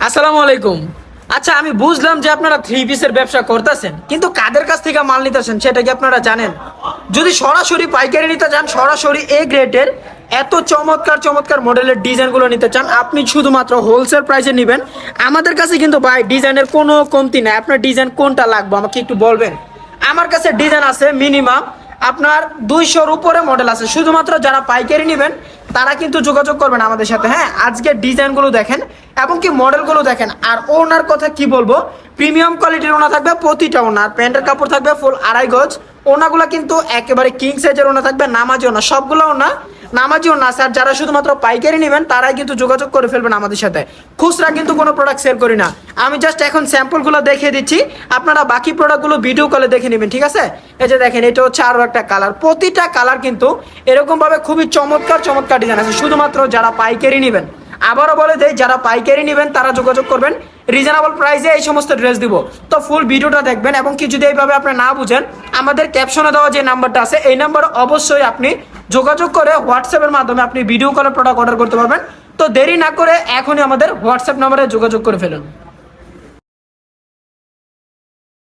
আসসালামু আলাইকুম। আচ্ছা আমি বুঝলাম যে আপনারা থ্রি পিসের ব্যবসা করতেছেন, কিন্তু কাদের কাছ থেকে মাল নিতেছেন সেটা কি আপনারা জানেন? যদি সরাসরি পাইকারি নিতে চান, সরাসরি এ গ্রেডের এত চমৎকার চমৎকার মডেলের ডিজাইনগুলো নিতে চান, আপনি শুধুমাত্র হোলসেল প্রাইসে নেবেন। আমাদের কাছে কিন্তু ভাই ডিজাইনের কোনো কমতি নাই। আপনার ডিজাইন কোনটা লাগবে, আমাকে একটু বলবেন? আমার কাছে ডিজাইন আছে মিনিমাম আপনার দুইশোর উপরে মডেল আছে। শুধুমাত্র যারা পাইকারি নেবেন তারা কিন্তু যোগাযোগ করবেন আমাদের সাথে হ্যাঁ? আজকে ডিজাইনগুলো দেখেন, এবং কি মডেলগুলো দেখেন। আর ওনার কথা কি বলব? প্রিমিয়াম কোয়ালিটির ওনা থাকবে, প্রতিটা ওনার। প্যান্টের কাপড় থাকবে, ফুল আড়াই গজ। ওনাগুলো কিন্তু একেবারে কিং সাইজের ওনা থাকবে, নামাজি ওনা। সবগুলো ওনা নামাজি আছে আর যারা শুধুমাত্র পাইকারি নেবেন, তারাই কিন্তু যোগাযোগ করে ফেলবেন আমাদের সাথে। খুচরা কিন্তু কোনো প্রোডাক্ট সেল করি না। আমি জাস্ট এখন স্যাম্পলগুলো দেখিয়ে দিচ্ছি। আপনারা বাকি প্রোডাক্টগুলো ভিডিও কলে দেখে নেবেন, ঠিক আছে? এই যে দেখেন, এটা হচ্ছে আরও একটা কালার প্রতিটা কালার কিন্তু এরকমভাবে খুবই চমৎকার চমৎকার ডিজাইন আছে। শুধুমাত্র যারা পাইকারি নেবেন। আবারও বলে দেয় যারা পাইকারি নেবেন, তারা যোগাযোগ করবেন। রিজনেবল প্রাইসে এই সমস্ত ড্রেস দিব। তো ফুল ভিডিওটা দেখবেন এবং কি যদি এইভাবে আপনি না বুঝেন, আমাদের ক্যাপশনে দেওয়া যে নাম্বারটা আছে, এই নাম্বার অবশ্যই আপনি যোগাযোগ করে হোয়াটসঅ্যাপের মাধ্যমে আপনি ভিডিও কলে প্রোডাক্ট অর্ডার করতে পারবেন। তো দেরি না করে এখনই আমাদের হোয়াটসঅ্যাপ নম্বরে যোগাযোগ করে ফেলুন।